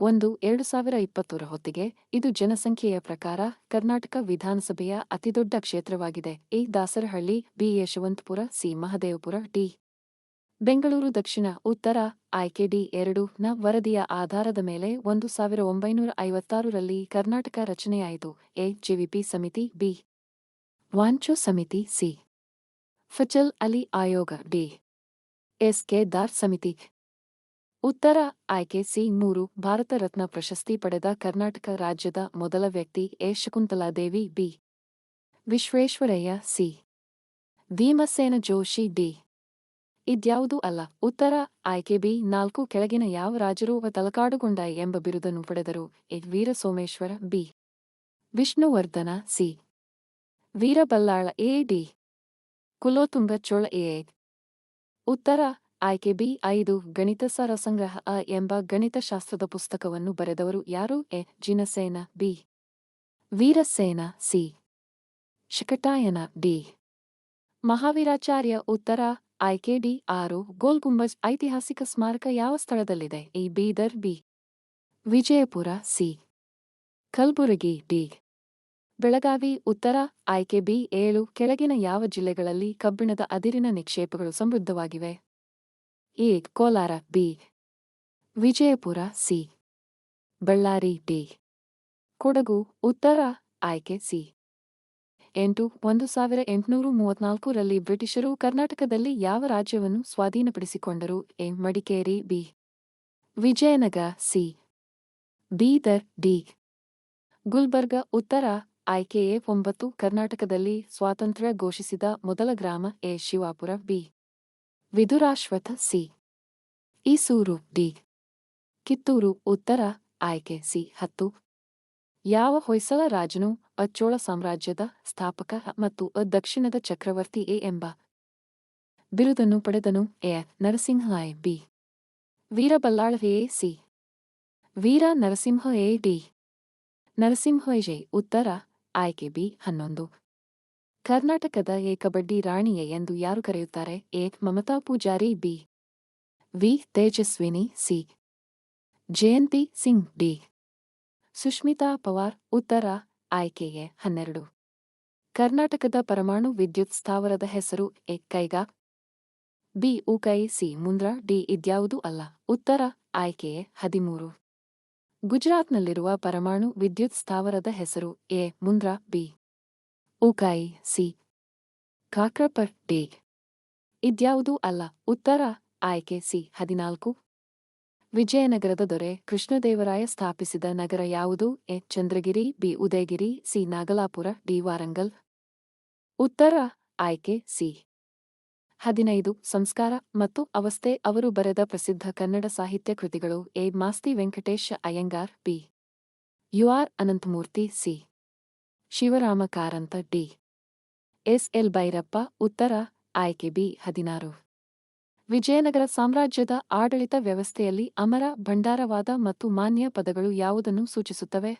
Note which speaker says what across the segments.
Speaker 1: ಒಂದು ಎರಡು ಸಾವಿರ ಇಪ್ಪತ್ತರ ಹೊತ್ತಿಗೆ ಇದು ಜನಸಂಖ್ಯೆಯ ಪ್ರಕಾರ ಕರ್ನಾಟಕ ವಿಧಾನಸಭೆಯ ಅತಿದೊಡ್ಡ ಕ್ಷೇತ್ರವಾಗಿದೆ. A. Dasarahalli, B. Yeshwanthpur, C. Mahadevapura, D. Bengaluru, ದಕ್ಷಿಣ, ಉತ್ತರ, ಆಯ್ಕೆ, ಡಿ. ಎರಡು ನ ವರದಿಯ ಆಧಾರದ ಮೇಲೆ ಒಂದು ಸಾವಿರ ಒಂಬೈನೂರ ಐವತ್ತಾರರಲ್ಲಿ ಕರ್ನಾಟಕ ರಚನೆಯಾಯಿತು. ಎ. ಜಿವಿಪಿ ಸಮಿತಿ, ಬಿ. ವಾಂಚೋ ಸಮಿತಿ, ಸಿ. ಫಚಲ್ ಅಲಿ ಆಯೋಗ, ಡಿ. ಎಸ್. ಕೆ. ದಾರ್ ಸಮಿತಿ. ಉತ್ತರ ಆಯ್ಕೆ ಸಿ ಮೂರು, ಭಾರತ ರತ್ನ ಪ್ರಶಸ್ತಿ ಪಡೆದ ಕರ್ನಾಟಕ ರಾಜ್ಯದ ಮೊದಲ ವ್ಯಕ್ತಿ A. Shakuntaladevi, B. Visvesvaraya, C. Bhimsen Joshi, D. ಇದ್ಯಾವುದೂ ಅಲ್ಲ. ಉತ್ತರ ಆಯ್ಕೆ ಬಿ ನಾಲ್ಕು, ಕೆಳಗಿನ ಯಾವ ರಾಜರು ತಲಕಾಡುಗೊಂಡ ಎಂಬ ಬಿರುದನ್ನು ಪಡೆದರು A. Veera Someshwara B. Vishnuvardhana, C. Veeraballala, A. D. Kulothunga Chola A. ಉತ್ತರ ಆಯ್ಕೆ ಬಿ, ಐದು ಗಣಿತ ಸರಸಂಗ್ರಹ ಅ ಎಂಬ ಗಣಿತಶಾಸ್ತ್ರದ ಪುಸ್ತಕವನ್ನು ಬರೆದವರು ಯಾರು? A, Jinasena, B, Virasena, C, Shakatayana, D, Mahaviracharya ಉತ್ತರ, ಆಯ್ಕೆ ಡಿ, ಆರು ಗೋಲ್ ಗುಂಬಜ್ ಐತಿಹಾಸಿಕ ಸ್ಮಾರಕ ಯಾವ ಸ್ಥಳದಲ್ಲಿದೆ? A Bidar, B, Vijayapura, C, Kalaburagi, D, Belagavi, ಉತ್ತರ, ಆಯ್ಕೆ ಬಿ, ಏಳು, ಕೆಳಗಿನ ಯಾವ ಜಿಲ್ಲೆಗಳಲ್ಲಿ ಕಬ್ಬಿಣದ ಅದಿರಿನ ನಿಕ್ಷೇಪಗಳು ಸಮೃದ್ಧವಾಗಿವೆ? A, Kolar, B, Vijayapura, C, Ballari, D, Kodagu, ಉತ್ತರ ಆಯ್ಕೆ, ಸಿ. ಎಂಟು, ಒಂದು ಸಾವಿರ ಎಂಟುನೂರ ಮೂವತ್ನಾಲ್ಕರಲ್ಲಿ ಬ್ರಿಟಿಷರು ಕರ್ನಾಟಕದಲ್ಲಿ ಯಾವ ರಾಜ್ಯವನ್ನು ಸ್ವಾಧೀನಪಡಿಸಿಕೊಂಡರು? A, Madikeri, B, Vijayanagara, C, Bidar, D, Gulbarga, ಉತ್ತರ ಆಯ್ಕೆ, ಎ, ಒಂಬತ್ತು ಕರ್ನಾಟಕದಲ್ಲಿ ಸ್ವಾತಂತ್ರ್ಯ ಘೋಷಿಸಿದ ಮೊದಲ ಗ್ರಾಮ, A, Shivapura, B. Vidurashwatha C. Esuru D. Kittur ಉತ್ತರ ಆಯ್ಕೆ ಸಿ ಹತ್ತು. ಯಾವ ಹೊಯ್ಸಳ ರಾಜನು ಅಚ್ಚೋಳ ಸಾಮ್ರಾಜ್ಯದ ಸ್ಥಾಪಕ ಮತ್ತು ದಕ್ಷಿಣದ ಚಕ್ರವರ್ತಿ ಎ ಎಂಬ ಬಿರುದನ್ನು ಪಡೆದನು A. ನರಸಿಂಹಾಯ್ B. Veeraballala A C. Veera Narasimha A D. ನರಸಿಂಹಜೆ ಉತ್ತರ ಆಯ್ಕೆ ಬಿ ಹನ್ನೊಂದು. ಕರ್ನಾಟಕದ ಎ ಕಬಡ್ಡಿ ರಾಣಿಯೆ ಎಂದು ಯಾರು ಕರೆಯುತ್ತಾರೆ? A. Mamata Pujari, B. V. Tejaswini, C. Jayanti Singh, D. Sushmita Pawar, ಉತ್ತರ ಆಯ್ಕೆಯೇ? ಹನ್ನೆರಡು. ಕರ್ನಾಟಕದ ಪರಮಾಣು ವಿದ್ಯುತ್ ಸ್ಥಾವರದ ಹೆಸರು A. Kaiga. B. Ukai, C. Mundra, D. ಇದ್ಯಾವುದೂ ಅಲ್ಲ. ಉತ್ತರ ಆಯ್ಕೆಯೇ? ಹದಿಮೂರು. ಗುಜರಾತ್ನಲ್ಲಿರುವ ಪರಮಾಣು ವಿದ್ಯುತ್ ಸ್ಥಾವರದ ಹೆಸರು A. Mundra, B. Ukai C. Kakrapar D ಇದ್ಯಾವುದೂ ಅಲ್ಲ, ಉತ್ತರ ಆಯ್ಕೆ, ಸಿ. ಹದಿನಾಲ್ಕು. ವಿಜಯನಗರದ ದೊರೆ, ಕೃಷ್ಣದೇವರಾಯ ಸ್ಥಾಪಿಸಿದ ನಗರ ಯಾವುದು? A. Chandragiri, B. Udayagiri, C. Nagalapura, D. Warangal. ಉತ್ತರ ಆಯ್ಕೆ, ಸಿ. ಹದಿನೈದು. ಸಂಸ್ಕಾರ ಮತ್ತು ಅವಸ್ಥೆ, ಅವರು ಬರೆದ ಪ್ರಸಿದ್ಧ ಕನ್ನಡ ಸಾಹಿತ್ಯ ಕೃತಿಗಳು A. Masti Venkatesha Iyengar, B. U. R. Ananthamurthy, C. Shivarama Karanth D. S. L. Bhyrappa, ಉತ್ತರ, ಆಯ್ಕೆ ಬಿ, ಹದಿನಾರು. ವಿಜಯನಗರ ಸಾಮ್ರಾಜ್ಯದ ಆಡಳಿತ ವ್ಯವಸ್ಥೆಯಲ್ಲಿ ಅಮರ, ಭಂಡಾರವಾದ ಮತ್ತು ಮಾನ್ಯ ಪದಗಳು ಯಾವುದನ್ನು ಸೂಚಿಸುತ್ತವೆ?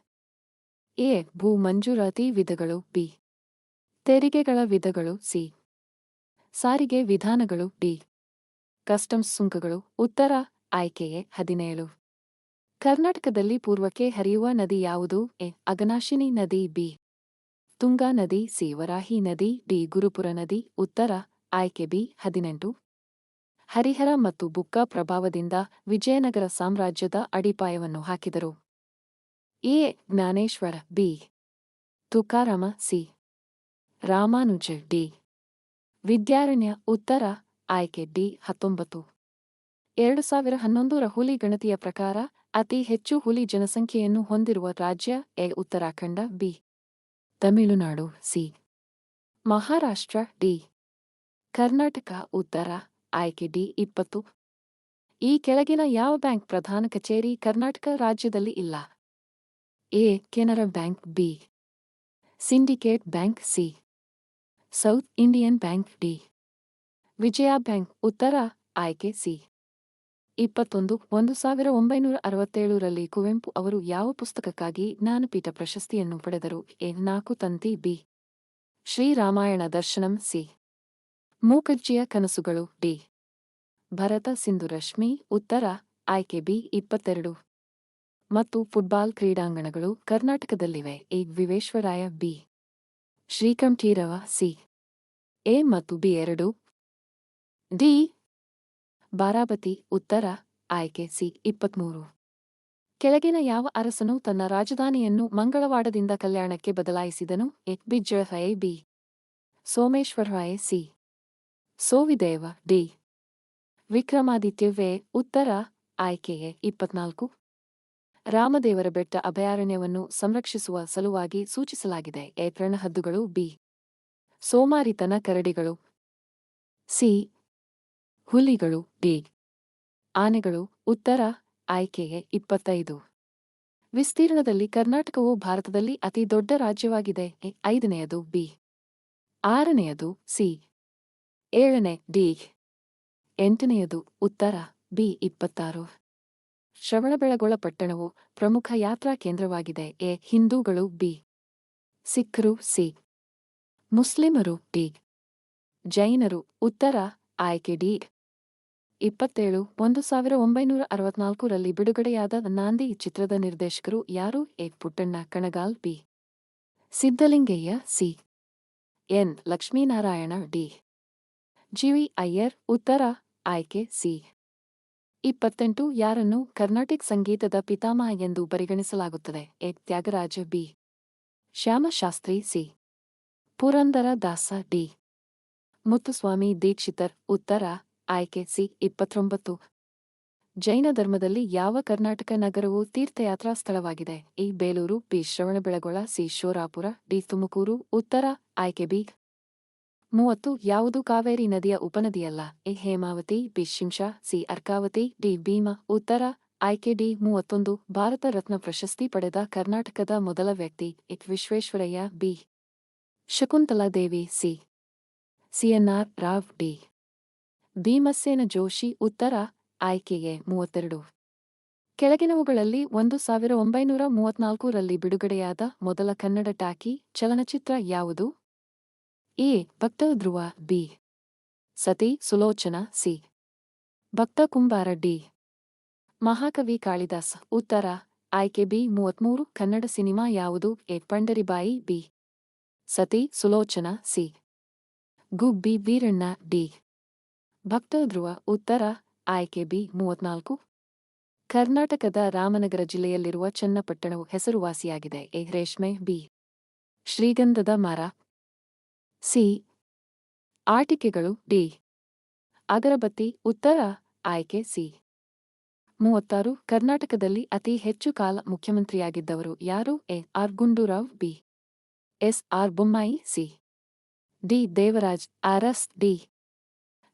Speaker 1: ಎ. ಭೂ ಮಂಜೂರಾತಿ ವಿಧಗಳು, ಬಿ. ತೆರಿಗೆಗಳ ವಿಧಗಳು, ಸಿ. ಸಾರಿಗೆ ವಿಧಾನಗಳು, ಡಿ. ಕಸ್ಟಮ್ಸ್ ಸುಂಕಗಳು, ಉತ್ತರ ಆಯ್ಕೆಯೇ ಹದಿನೇಳು. ಕರ್ನಾಟಕದಲ್ಲಿ ಪೂರ್ವಕ್ಕೆ ಹರಿಯುವ ನದಿ ಯಾವುದು? ಎ. ಅಗನಾಶಿನಿ ನದಿ, ಬಿ. ತುಂಗಾ ನದಿ ಸಿ ವರಾಹಿ ನದಿ, ಡಿ ಗುರುಪುರ ನದಿ, ಉತ್ತರ ಆಯ್ಕೆ ಬಿ ಹದಿನೆಂಟು. ಹರಿಹರ ಮತ್ತು ಬುಕ್ಕ ಪ್ರಭಾವದಿಂದ ವಿಜಯನಗರ ಸಾಮ್ರಾಜ್ಯದ ಅಡಿಪಾಯವನ್ನು ಹಾಕಿದರು. A. Jnaneshwara, B. Tukarama, C. Ramanuja, D. Vidyaranya, ಉತ್ತರ ಆಯ್ಕೆ ಡಿ ಹತ್ತೊಂಬತ್ತು. ಎರಡು ಸಾವಿರ ಹನ್ನೊಂದರ ಹುಲಿ ಗಣತಿಯ ಪ್ರಕಾರ ಅತಿ ಹೆಚ್ಚು ಹುಲಿ ಜನಸಂಖ್ಯೆಯನ್ನು ಹೊಂದಿರುವ ರಾಜ್ಯ A Uttarakhand, B. Tamil Nadu, C. Maharashtra, D. Karnataka, ಉತ್ತರ, ಆಯ್ಕೆ, ಡಿ. ಇಪ್ಪತ್ತು. ಈ ಕೆಳಗಿನ ಯಾವ ಬ್ಯಾಂಕ್ ಪ್ರಧಾನ ಕಚೇರಿ ಕರ್ನಾಟಕ ರಾಜ್ಯದಲ್ಲಿ ಇಲ್ಲ? A. Canara bank, B. Syndicate bank, C. South Indian bank, D. Vijaya bank, ಉತ್ತರ, ಆಯ್ಕೆ, ಸಿ. ಇಪ್ಪತ್ತೊಂದು, ಒಂದು ಸಾವಿರ ಒಂಬೈನೂರ ಅರವತ್ತೇಳರಲ್ಲಿ ಕುವೆಂಪು ಅವರು ಯಾವ ಪುಸ್ತಕಕ್ಕಾಗಿ ಜ್ಞಾನಪೀಠ ಪ್ರಶಸ್ತಿಯನ್ನು ಪಡೆದರು? ಎ, ನಾಲ್ಕು ತಂತಿ, ಬಿ. ಶ್ರೀರಾಮಾಯಣ ದರ್ಶನಂ, ಸಿ. ಮೂಕಜ್ಜಿಯ ಕನಸುಗಳು, ಡಿ. ಭರತ ಸಿಂಧು ರಶ್ಮಿ, ಉತ್ತರ, ಆಯ್ಕೆ, ಬಿ, ಇಪ್ಪತ್ತೆರಡು. ಮತ್ತು ಫುಟ್ಬಾಲ್ ಕ್ರೀಡಾಂಗಣಗಳು ಕರ್ನಾಟಕದಲ್ಲಿವೆ. A, Visvesvaraya, B. Sreekanteerava, C. A ಮತ್ತು ಬಿ ಎರಡು. ಡಿ. ಬಾರಾಬತಿ ಉತ್ತರ, ಆಯ್ಕೆ ಸಿ, ಇಪ್ಪತ್ಮೂರು. ಕೆಳಗಿನ ಯಾವ ಅರಸನು ತನ್ನ ರಾಜಧಾನಿಯನ್ನು ಮಂಗಳವಾಡದಿಂದ ಕಲ್ಯಾಣಕ್ಕೆ ಬದಲಾಯಿಸಿದನು? A Bijjalaraya B. Someshvararaya C. Sovideva D. ವಿಕ್ರಮಾದಿತ್ಯವೇ ಉತ್ತರ, ಆಯ್ಕೆಯೇ ಇಪ್ಪತ್ನಾಲ್ಕು. ರಾಮದೇವರ ಬೆಟ್ಟ ಅಭಯಾರಣ್ಯವನ್ನು ಸಂರಕ್ಷಿಸುವ ಸಲುವಾಗಿ ಸೂಚಿಸಲಾಗಿದೆ. ಎ, ಪ್ರಣಹದ್ದುಗಳು ಬಿ. ಸೋಮಾರಿತನ ಕರಡಿಗಳು. ಸಿ ಹುಲಿಗಳು ಡಿ ಆನೆಗಳು, ಉತ್ತರ ಆಯ್ಕೆಗೆ ಇಪ್ಪತ್ತೈದು. ವಿಸ್ತೀರ್ಣದಲ್ಲಿ ಕರ್ನಾಟಕವು ಭಾರತದಲ್ಲಿ ಅತಿ ದೊಡ್ಡ ರಾಜ್ಯವಾಗಿದೆ. ಐದನೆಯದು ಬಿ. ಆರನೆಯದು ಸಿ. ಏಳನೇ ಡಿ. ಎಂಟನೆಯದು ಉತ್ತರ ಬಿ, ಇಪ್ಪತ್ತಾರು. ಶ್ರವಣಬೆಳಗೊಳ ಪಟ್ಟಣವು ಪ್ರಮುಖ ಯಾತ್ರಾ ಕೇಂದ್ರವಾಗಿದೆ. ಎ, ಹಿಂದೂಗಳು ಬಿ. ಸಿಖ್ರು ಸಿ. ಮುಸ್ಲಿಮರು ಡಿ. ಜೈನರು ಉತ್ತರ ಆಯ್ಕೆ ಡಿ. ಇಪ್ಪತ್ತೇಳು, ಒಂದು ಸಾವಿರ ಒಂಬೈನೂರ ಅರವತ್ನಾಲ್ಕರಲ್ಲಿ ಬಿಡುಗಡೆಯಾದ ನಾಂದಿ ಚಿತ್ರದ ನಿರ್ದೇಶಕರು ಯಾರು? A. Puttanna, Kanagal, B. Siddalingaiah C. N. Lakshminarayana, D. GV Iyer, ಉತ್ತರ, ಆಯ್ಕೆ, ಸಿ. ಇಪ್ಪತ್ತೆಂಟು, ಯಾರನ್ನು ಕರ್ನಾಟಕ ಸಂಗೀತದ ಪಿತಾಮಹ ಎಂದು ಪರಿಗಣಿಸಲಾಗುತ್ತದೆ? A. Tyagaraja, B. Shyamashastri, C. Purandara Dasa, D. Muthuswami, Dikshitar, ಉತ್ತರ ಆಯ್ಕೆ, ಸಿ, ಇಪ್ಪತ್ತೊಂಬತ್ತು. ಜೈನ ಧರ್ಮದಲ್ಲಿ ಯಾವ ಕರ್ನಾಟಕ ನಗರವು ತೀರ್ಥಯಾತ್ರಾ ಸ್ಥಳವಾಗಿದೆ? A Belur, B, Shravanabelagola, C Shorapur D, Tumakuru. ಉತ್ತರ, ಆಯ್ಕೆ, ಬಿ. ಮೂವತ್ತು. ಯಾವುದು ಕಾವೇರಿ ನದಿಯ ಉಪನದಿಯಲ್ಲ? A, Hemavathi, B, Shimsha, C, Arkavathi, D, Bhima. ಉತ್ತರ, ಆಯ್ಕೆ, ಡಿ, ಮೂವತ್ತೊಂದು. ಭಾರತ ರತ್ನ ಪ್ರಶಸ್ತಿ ಪಡೆದ ಕರ್ನಾಟಕದ ಮೊದಲ ವ್ಯಕ್ತಿ A Visvesvaraya, B. Shakuntala Devi C CNR Rao, D. Bhimsen Joshi ಉತ್ತರ ಆಯ್ಕೆಗೆ ಮೂವತ್ತೆರಡು. ಕೆಳಗಿನವುಗಳಲ್ಲಿ ಒಂದು ಸಾವಿರ ಒಂಬೈನೂರ ಮೂವತ್ನಾಲ್ಕರಲ್ಲಿ ಬಿಡುಗಡೆಯಾದ ಮೊದಲ ಕನ್ನಡ ಟಾಕಿ ಚಲನಚಿತ್ರ ಯಾವುದು? ಎ. ಭಕ್ತ ಧ್ರುವ, ಬಿ. ಸತಿ, ಸುಲೋಚನ, ಸಿ. ಭಕ್ತ ಕುಂಬಾರ, ಡಿ. ಮಹಾಕವಿ ಕಾಳಿದಾಸ್, ಉತ್ತರ ಆಯ್ಕೆ ಬಿ. ಮೂವತ್ಮೂರು, ಕನ್ನಡ ಸಿನಿಮಾ ಯಾವುದು? A. Pandaribai, B. Sati, Sulochana, C. Gubbi Veeranna, D. Bhakta Dhruva ಉತ್ತರ, ಆಯ್ಕೆ ಬಿ, ಮೂವತ್ನಾಲ್ಕು. ಕರ್ನಾಟಕದ ರಾಮನಗರ ಜಿಲ್ಲೆಯಲ್ಲಿರುವ ಚನ್ನಪಟ್ಟಣವು ಹೆಸರುವಾಸಿಯಾಗಿದೆ. ಎ, ರೇಷ್ಮೆ, ಬಿ. ಶ್ರೀಗಂಧದ ಮರ. ಸಿ. ಆಟಿಕೆಗಳು, ಡಿ. ಅಗರಬತ್ತಿ, ಉತ್ತರ, ಆಯ್ಕೆ, ಸಿ. ಮೂವತ್ತಾರು. ಕರ್ನಾಟಕದಲ್ಲಿ ಅತಿ ಹೆಚ್ಚು ಕಾಲ ಮುಖ್ಯಮಂತ್ರಿಯಾಗಿದ್ದವರು ಯಾರು? A, R. Gundurao, B. S, R. Bommai, C. D. Devaraj, R. S. D.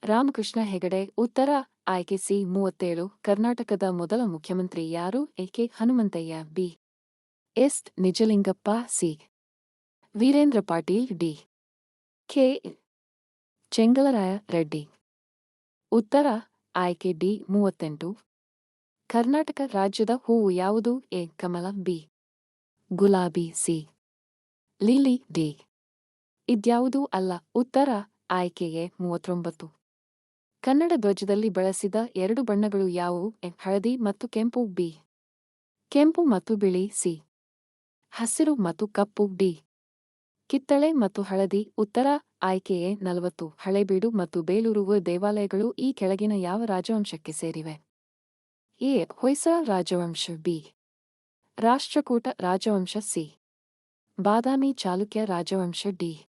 Speaker 1: Ramakrishna Hegde, ಉತ್ತರ ಆಯ್ಕೆ ಸಿ ಮೂವತ್ತೇಳು, ಕರ್ನಾಟಕದ ಮೊದಲ ಮುಖ್ಯಮಂತ್ರಿ ಯಾರು? A K Hanumanthaiah, B. S. Nijalingappa, C. Veerendra Patil, D. K. Chengalaraya Reddy. ಉತ್ತರ ಆಯ್ಕೆ ಡಿ ಮೂವತ್ತೆಂಟು, ಕರ್ನಾಟಕ ರಾಜ್ಯದ ಹೂವು ಯಾವುದು? ಎ. ಕಮಲ, ಬಿ. ಗುಲಾಬಿ, ಸಿ. Lily D. ಇದ್ಯಾವುದೂ ಅಲ್ಲ. ಉತ್ತರ ಆಯ್ಕೆಗೆ ಮೂವತ್ತೊಂಬತ್ತು. ಕನ್ನಡ ಧ್ವಜದಲ್ಲಿ ಬಳಸಿದ ಎರಡು ಬಣ್ಣಗಳು ಯಾವುವು? ಹಳದಿ ಮತ್ತು ಕೆಂಪು, ಬಿ. ಕೆಂಪು ಮತ್ತು ಬಿಳಿ, ಸಿ. ಹಸಿರು ಮತ್ತು ಕಪ್ಪು, ಡಿ. ಕಿತ್ತಳೆ ಮತ್ತು ಹಳದಿ. ಉತ್ತರ ಆಯ್ಕೆಯೇ ನಲವತ್ತು. ಹಳೆಬೀಡು ಮತ್ತು ಬೇಲೂರು ದೇವಾಲಯಗಳು ಈ ಕೆಳಗಿನ ಯಾವ ರಾಜವಂಶಕ್ಕೆ ಸೇರಿವೆ? ಎ, ಹೊಯ್ಸಳ ರಾಜವಂಶ, ಬಿ. ರಾಷ್ಟ್ರಕೂಟ ರಾಜವಂಶ, ಸಿ. ಬಾದಾಮಿ ಚಾಲುಕ್ಯ ರಾಜವಂಶ, ಡಿ.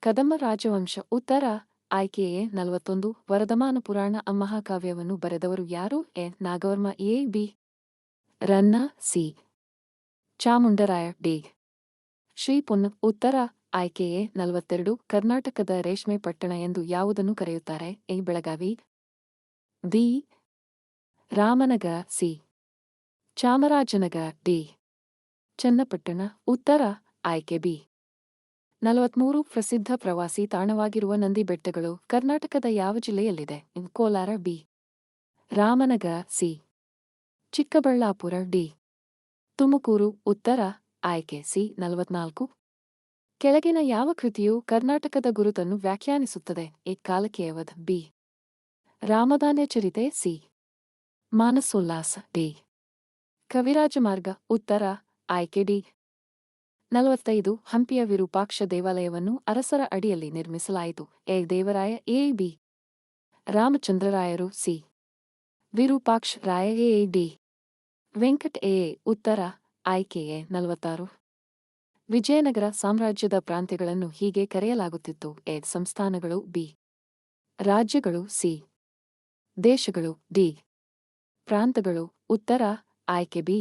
Speaker 1: ಕದಂಬ ರಾಜವಂಶ. ಉತ್ತರ ಆಯ್ಕೆಯೇ ನಲವತ್ತೊಂದು, ವರದಮಾನ ಪುರಾಣ ಮಹಾಕಾವ್ಯವನ್ನು ಬರೆದವರು ಯಾರು? A. Nagavarma, A. B. Ranna, C. Chamundaraya D. Shri ಪುನ್ ಉತ್ತರ ಆಯ್ಕೆಯೇ ನಲವತ್ತೆರಡು, ಕರ್ನಾಟಕದ ರೇಷ್ಮೆ ಪಟ್ಟಣ ಎಂದು ಯಾವುದನ್ನು ಕರೆಯುತ್ತಾರೆ? A. Belagavi. D. Ramanagara, C. Chamarajanagara, D. Channapatna, ಉತ್ತರ ಆಯ್ಕೆ ಬಿ. ನಲವತ್ಮೂರು ಪ್ರಸಿದ್ಧ ಪ್ರವಾಸಿ ತಾಣವಾಗಿರುವ ನಂದಿ ಬೆಟ್ಟಗಳು ಕರ್ನಾಟಕದ ಯಾವ ಜಿಲ್ಲೆಯಲ್ಲಿದೆ? Kolar B. Ramanagara C. Chikkaballapura D. Tumakuru ಉತ್ತರ ಆಯ್ಕೆ ಸಿ. ನಲವತ್ನಾಲ್ಕು. ಕೆಳಗಿನ ಯಾವ ಕೃತಿಯು ಕರ್ನಾಟಕದ ಗುರುತನ್ನು ವ್ಯಾಖ್ಯಾನಿಸುತ್ತದೆ? A. B. Ramadhanya Charite C. Manasollasa D. Kaviraja Marga ಉತ್ತರ ಆಯ್ಕೆ ಡಿ. ನಲವತ್ತೈದು ಹಂಪಿಯ ವಿರೂಪಾಕ್ಷ ದೇವಾಲಯವನ್ನು ಅರಸರ ಅಡಿಯಲ್ಲಿ ನಿರ್ಮಿಸಲಾಯಿತು. A. Devaraya, A. B. ರಾಮಚಂದ್ರರಾಯರು, C. Virupaksha Raya, A. D. Venkat, A. ಉತ್ತರ ಆಯ್ಕೆಎ ನಲವತ್ತಾರು. ವಿಜಯನಗರ ಸಾಮ್ರಾಜ್ಯದ ಪ್ರಾಂತ್ಯಗಳನ್ನು ಹೀಗೆ ಕರೆಯಲಾಗುತ್ತಿತ್ತು. ಎ. ಸಂಸ್ಥಾನಗಳು, ಬಿ. ರಾಜ್ಯಗಳು, ಸಿ. ದೇಶಗಳು, ಡಿ. ಪ್ರಾಂತಗಳು ಉತ್ತರ ಆಯ್ಕೆ ಬಿ.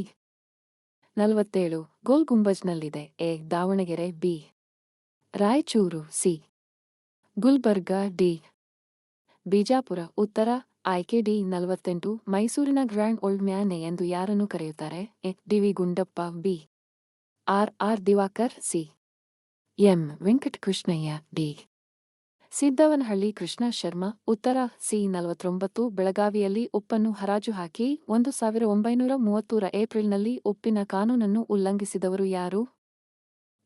Speaker 1: ನಲವತ್ತೇಳು, Gol ಗುಂಬಜ್ನಲ್ಲಿದೆ. A, Davanagere, B, Raichur, C, Gulbarga, D, Bijapur. ಉತ್ತರ, ಆಯ್ಕೆ ಡಿ, ನಲವತ್ತೆಂಟು, ಮೈಸೂರಿನ ಗ್ರ್ಯಾಂಡ್ ಓಲ್ಡ್ ಮ್ಯಾನೆ ಎಂದು ಯಾರನ್ನು ಕರೆಯುತ್ತಾರೆ? A D V Gundappa, B, R R Diwakar, C, M Venkatakrishnaiah, D. Siddavanahalli Krishna Sharma, ಉತ್ತರ ಸಿ ನಲವತ್ತೊಂಬತ್ತು, ಬೆಳಗಾವಿಯಲ್ಲಿ ಉಪ್ಪನ್ನು ಹರಾಜು ಹಾಕಿ ಒಂದು ಸಾವಿರ ಒಂಬೈನೂರ ಮೂವತ್ತೂರ ಏಪ್ರಿಲ್ನಲ್ಲಿ ಉಪ್ಪಿನ ಕಾನೂನನ್ನು ಉಲ್ಲಂಘಿಸಿದವರು ಯಾರು?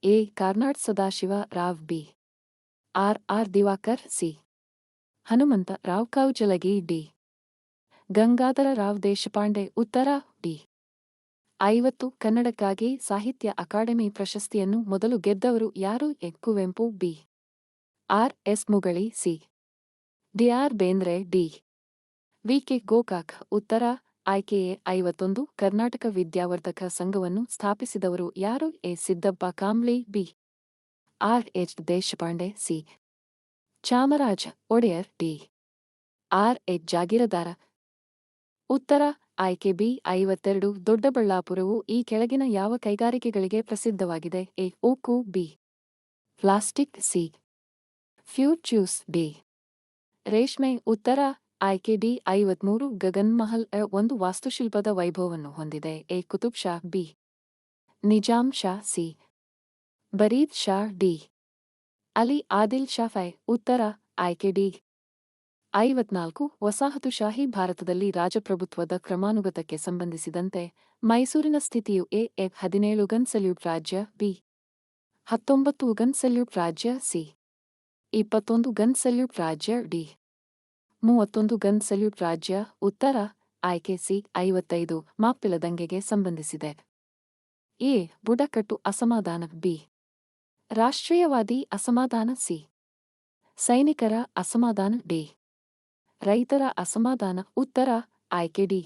Speaker 1: A. Karnad Sadashiva, Rao, B. R. R. Diwakar, C. Hanumantha, Rao Kaujalgi D. Gangadhara Rao Deshpande, ಉತ್ತರ, ಡಿ. ಐವತ್ತು, ಕನ್ನಡಕ್ಕಾಗಿ ಸಾಹಿತ್ಯ ಅಕಾಡೆಮಿ ಪ್ರಶಸ್ತಿಯನ್ನು ಮೊದಲು ಗೆದ್ದವರು ಯಾರು? ಎಕ್ಕುವೆಂಪು Kuvempu, B. R S Mugali C. D R Bendre D. V K Gokak ಉತ್ತರ ಆಯ್ಕೆಯೇ ಐವತ್ತೊಂದು, ಕರ್ನಾಟಕ ವಿದ್ಯಾವರ್ಧಕ ಸಂಘವನ್ನು ಸ್ಥಾಪಿಸಿದವರು ಯಾರು? A Siddappa Kambli B. R H Deshpande, C. Chamaraj Odeyar, D. R H Jagirdar. ಉತ್ತರ ಆಯ್ಕೆ ಬಿ ಐವತ್ತೆರಡು, ದೊಡ್ಡಬಳ್ಳಾಪುರವು ಈ ಕೆಳಗಿನ ಯಾವ ಕೈಗಾರಿಕೆಗಳಿಗೆ ಪ್ರಸಿದ್ಧವಾಗಿದೆ? ಎ. ಓಕು ಬಿ. Plastic, C. ಫ್ಯೂಚೂಸ್ ಬಿ ರೇಷ್ಮೆ ಉತ್ತರ, ಆಯ್ಕೆ ಡಿ, ಐವತ್ಮೂರು ಗಗನ್ ಮಹಲ್ ಅ ಒಂದು ವಾಸ್ತುಶಿಲ್ಪದ ವೈಭವವನ್ನು ಹೊಂದಿದೆ. A, Qutub Shah, B. Nizam Shah, C. Barid Shah, D. Ali Adil Shah, five. ಉತ್ತರ, ಆಯ್ಕೆ ಡಿ. ಐವತ್ನಾಲ್ಕು ವಸಾಹತುಶಾಹಿ ಭಾರತದಲ್ಲಿ ರಾಜಪ್ರಭುತ್ವದ ಕ್ರಮಾನುಗತಕ್ಕೆ ಸಂಬಂಧಿಸಿದಂತೆ ಮೈಸೂರಿನ ಸ್ಥಿತಿಯು ಎ, ಎಫ್, ಹದಿನೇಳು ಗನ್ ಸಲ್ಯೂಟ್ ರಾಜ್ಯ, ಬಿ. ಹತ್ತೊಂಬತ್ತು ಗನ್ ಸಲ್ಯೂಟ್ ರಾಜ್ಯ, ಸಿ. ಇಪ್ಪತ್ತೊಂದು ಗನ್ ಸಲ್ಯೂಟ್ ರಾಜ್ಯ ಡಿ. ಮೂವತ್ತೊಂದು ಗನ್ ಸಲ್ಯೂಟ್ ರಾಜ್ಯ ಉತ್ತರ ಆಯ್ಕೆ ಸಿ ಐವತ್ತೈದು ಮಾಪಿಲ ದಂಗೆಗೆ ಸಂಬಂಧಿಸಿದೆ. ಎ. ಬುಡಕಟ್ಟು ಅಸಮಾಧಾನ ಬಿ. ರಾಷ್ಟ್ರೀಯವಾದಿ ಅಸಮಾಧಾನ ಸಿ. ಸೈನಿಕರ ಅಸಮಾಧಾನ ಡಿ. ರೈತರ ಅಸಮಾಧಾನ ಉತ್ತರ ಆಯ್ಕೆ ಡಿ.